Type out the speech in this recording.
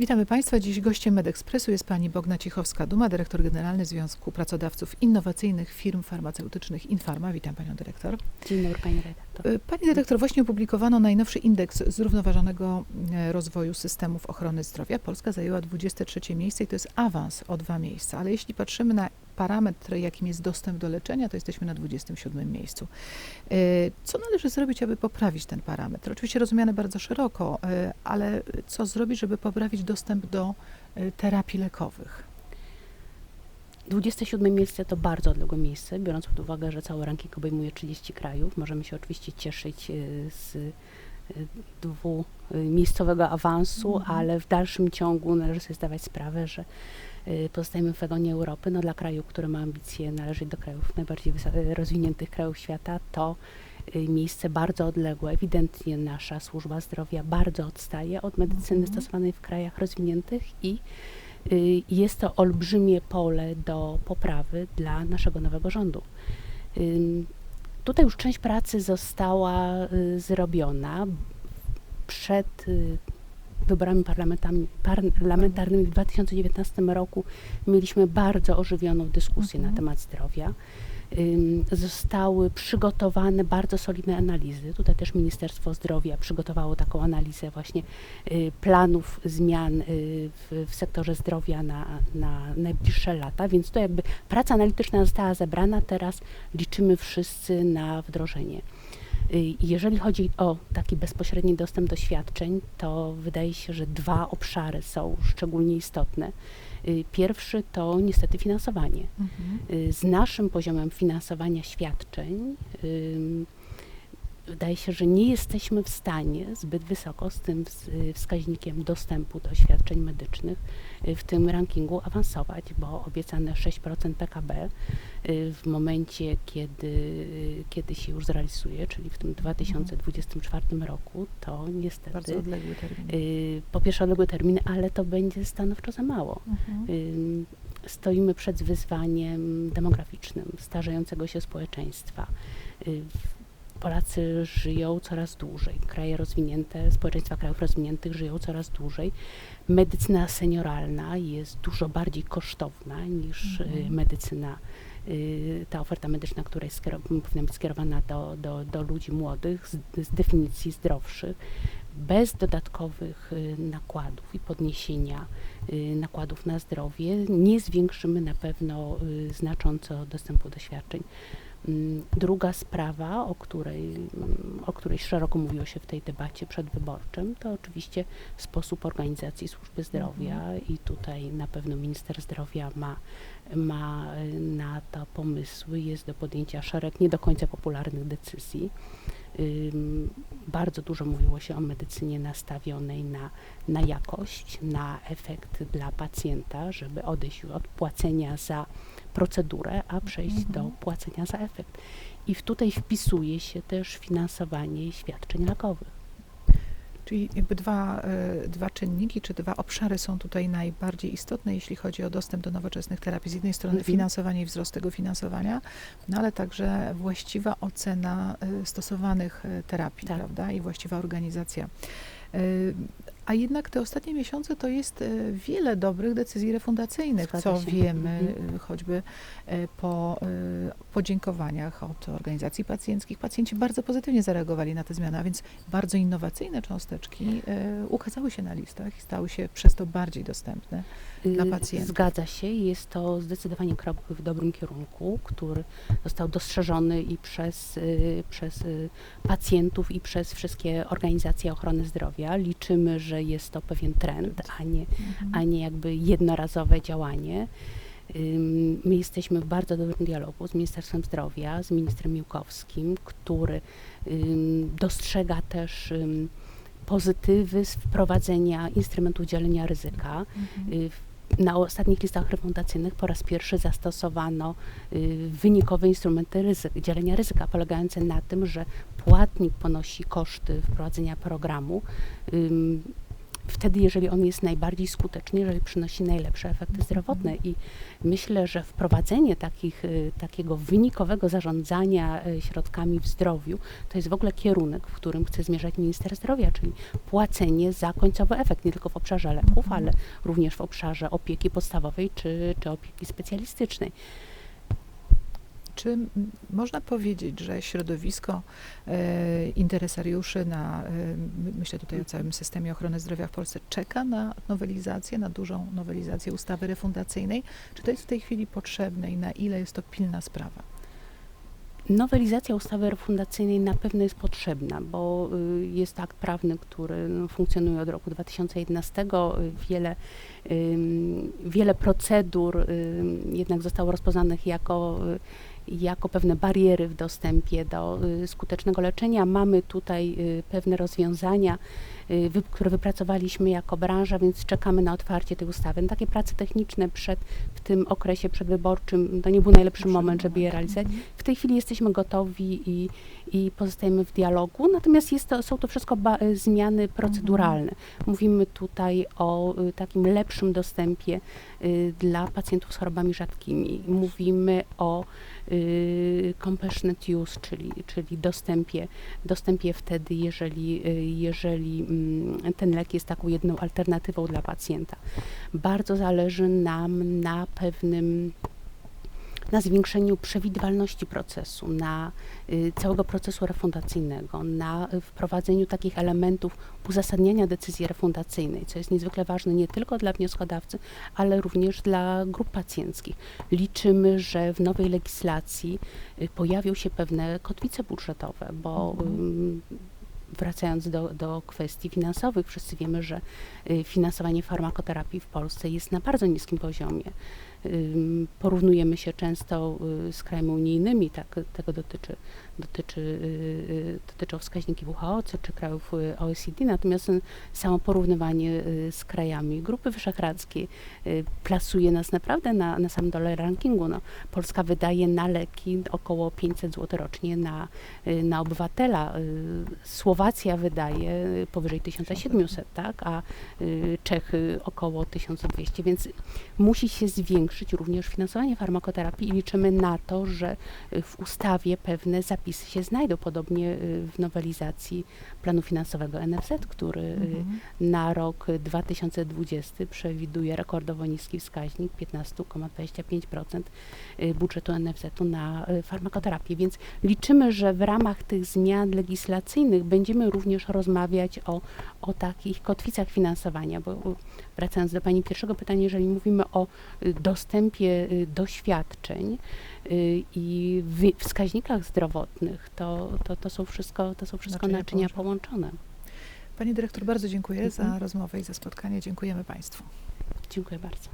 Witamy Państwa. Dziś gościem MedExpressu jest pani Bogna Cichowska-Duma, dyrektor generalny Związku Pracodawców Innowacyjnych Firm Farmaceutycznych Infarma. Witam panią dyrektor. Dzień dobry Pani redaktor. Y, Pani dyrektor, właśnie opublikowano najnowszy indeks zrównoważonego e, rozwoju systemów ochrony zdrowia. Polska zajęła 23 miejsce i to jest awans o dwa miejsca, ale jeśli patrzymy na parametr, jakim jest dostęp do leczenia, to jesteśmy na 27 miejscu. Y, Co należy zrobić, aby poprawić ten parametr? Oczywiście rozumiane bardzo szeroko, y, ale co zrobić, żeby poprawić dostęp do y, terapii lekowych? 27 miejsce to bardzo odległe miejsce, biorąc pod uwagę, że cały ranking obejmuje 30 krajów. Możemy się oczywiście cieszyć e, z e, dwumiejscowego awansu, Mhm. ale w dalszym ciągu należy sobie zdawać sprawę, że e, pozostajemy w wagonie Europy. No dla kraju, który ma ambicje należeć do krajów najbardziej e, rozwiniętych krajów świata, to miejsce bardzo odległe. Ewidentnie nasza służba zdrowia bardzo odstaje od medycyny Mhm. stosowanej w krajach rozwiniętych i y, jest to olbrzymie pole do poprawy dla naszego nowego rządu. Tutaj już część pracy została y, zrobiona. Przed y, wyborami parlamentarnymi w 2019 roku. Mieliśmy bardzo ożywioną dyskusję Mhm. na temat zdrowia. Zostały przygotowane bardzo solidne analizy. Tutaj też Ministerstwo Zdrowia przygotowało taką analizę właśnie y, planów zmian y, w, w sektorze zdrowia na, na najbliższe lata, więc to jakby praca analityczna została zebrana, teraz liczymy wszyscy na wdrożenie. Y, Jeżeli chodzi o taki bezpośredni dostęp do świadczeń, to wydaje się, że dwa obszary są szczególnie istotne. Y, Pierwszy to niestety finansowanie. Y, Z naszym poziomem finansowania świadczeń wydaje się, że nie jesteśmy w stanie zbyt wysoko z tym ws- wskaźnikiem dostępu do świadczeń medycznych y, w tym rankingu awansować, bo obiecane 6% PKB y, w momencie, kiedy, y, kiedy się już zrealizuje, czyli w tym 2024 roku, to niestety Bardzo odległy termin. po pierwsze odległy termin, ale to będzie stanowczo za mało. Mhm. Stoimy przed wyzwaniem demograficznym, starzejącego się społeczeństwa. Polacy żyją coraz dłużej. Kraje rozwinięte, społeczeństwa krajów rozwiniętych żyją coraz dłużej. Medycyna senioralna jest dużo bardziej kosztowna niż y, Mhm. medycyna, y, ta oferta medyczna, która jest powinna być skierowana do, do, do ludzi młodych, z, z definicji zdrowszych, bez dodatkowych y, nakładów i podniesienia nakładów na zdrowie, nie zwiększymy na pewno znacząco dostępu do świadczeń. Mm, Druga sprawa, o której, mm, o której szeroko mówiło się w tej debacie przedwyborczym, to oczywiście sposób organizacji służby zdrowia. I tutaj na pewno minister zdrowia ma, ma y, na to pomysły, jest do podjęcia szereg nie do końca popularnych decyzji. Bardzo dużo mówiło się o medycynie nastawionej na, na jakość, na efekt dla pacjenta, żeby odejść od płacenia za procedurę, a przejść Mhm. do płacenia za efekt. I tutaj wpisuje się też finansowanie świadczeń lekowych. Czyli jakby dwa, e, dwa czynniki, czy dwa obszary są tutaj najbardziej istotne, jeśli chodzi o dostęp do nowoczesnych terapii. Z jednej strony Mhm. finansowanie i wzrost tego finansowania, no ale także właściwa ocena e, stosowanych e, terapii, Tak. prawda, i właściwa organizacja. A jednak te ostatnie miesiące to jest e, wiele dobrych decyzji refundacyjnych, Zgadza co się. wiemy Mhm. e, choćby e, po podziękowaniach od organizacji pacjenckich. Pacjenci bardzo pozytywnie zareagowali na te zmiany, a więc bardzo innowacyjne cząsteczki ukazały się na listach i stały się przez to bardziej dostępne. Dla Y, pacjentów. Zgadza się, jest to zdecydowanie krok w dobrym kierunku, który został dostrzeżony i przez, y, przez y, pacjentów, i przez wszystkie organizacje ochrony zdrowia. Liczymy, że jest to pewien trend, a nie, a nie jakby jednorazowe działanie. My jesteśmy w bardzo dobrym dialogu z Ministerstwem Zdrowia, z ministrem Miłkowskim, który dostrzega też pozytywy z wprowadzenia instrumentu dzielenia ryzyka. Mhm. Y, Na ostatnich listach refundacyjnych po raz pierwszy zastosowano y, wynikowe instrumenty ryzyk, dzielenia ryzyka, polegające na tym, że płatnik ponosi koszty wprowadzenia programu wtedy, jeżeli on jest najbardziej skuteczny, jeżeli przynosi najlepsze efekty zdrowotne. I myślę, że wprowadzenie takich, y, takiego wynikowego zarządzania y, środkami w zdrowiu to jest w ogóle kierunek, w którym chce zmierzać minister zdrowia, czyli płacenie za końcowy efekt, nie tylko w obszarze leków, ale również w obszarze opieki podstawowej czy, czy opieki specjalistycznej. Czy można powiedzieć, że środowisko e, interesariuszy na, e, my- myślę tutaj o całym systemie ochrony zdrowia w Polsce, czeka na nowelizację, na dużą nowelizację ustawy refundacyjnej? Czy to jest w tej chwili potrzebne i na ile jest to pilna sprawa? Nowelizacja ustawy refundacyjnej na pewno jest potrzebna, bo y, jest akt prawny, który no, funkcjonuje od roku 2011. y, Wiele, wiele procedur jednak zostało rozpoznanych jako, y, jako pewne bariery w dostępie do y, skutecznego leczenia. Mamy tutaj y, pewne rozwiązania, y, które wypracowaliśmy jako branża, więc czekamy na otwarcie tej ustawy. No, takie prace techniczne przed, w tym okresie przedwyborczym to nie był najlepszy moment, żeby je realizować. W tej chwili jesteśmy gotowi i, i pozostajemy w dialogu, natomiast jest to, są to wszystko zmiany proceduralne. Mówimy tutaj o takim lepszym dostępie dla pacjentów z chorobami rzadkimi. Mówimy o compassionate use, czyli, czyli dostępie, dostępie wtedy, jeżeli, y, jeżeli mm, ten lek jest taką jedną alternatywą dla pacjenta. Bardzo zależy nam na pewnym na zwiększeniu przewidywalności procesu, na y, całego procesu refundacyjnego, na y, wprowadzeniu takich elementów uzasadniania decyzji refundacyjnej, co jest niezwykle ważne nie tylko dla wnioskodawcy, ale również dla grup pacjenckich. Liczymy, że w nowej legislacji y, pojawią się pewne kotwice budżetowe, bo ym, Wracając do, do kwestii finansowych, wszyscy wiemy, że finansowanie farmakoterapii w Polsce jest na bardzo niskim poziomie. Ym, Porównujemy się często y, z krajami unijnymi, tak, tego dotyczy, dotyczy, y, y, dotyczą wskaźniki WHO czy, krajów y, OECD, natomiast y, samo porównywanie y, z krajami Grupy Wyszehradzkiej y, plasuje nas naprawdę na, na samym dole rankingu. No, Polska wydaje na leki około 500 zł rocznie na, y, na obywatela. Y, Słowacja wydaje y, powyżej 1700, tak, a y, Czechy około 1200, więc musi się zwiększyć również finansowanie farmakoterapii i liczymy na to, że y, w ustawie pewne zapisy się znajdą, podobnie y, w nowelizacji planu finansowego NFZ, który y, Mhm. na rok 2020 przewiduje rekordowo niski wskaźnik 15,25% y, budżetu NFZ-u na farmakoterapię. Więc liczymy, że w ramach tych zmian legislacyjnych będziemy również rozmawiać o, o takich kotwicach finansowania, bo wracając do Pani pierwszego pytania, jeżeli mówimy o dostępie y, do świadczeń y, i wy- wskaźnikach zdrowotnych, to, to, to są wszystko, to są wszystko Naczynia naczynia połączone. połączone. Pani dyrektor, bardzo dziękuję za Mhm. rozmowę i za spotkanie. Dziękujemy Państwu. Dziękuję bardzo.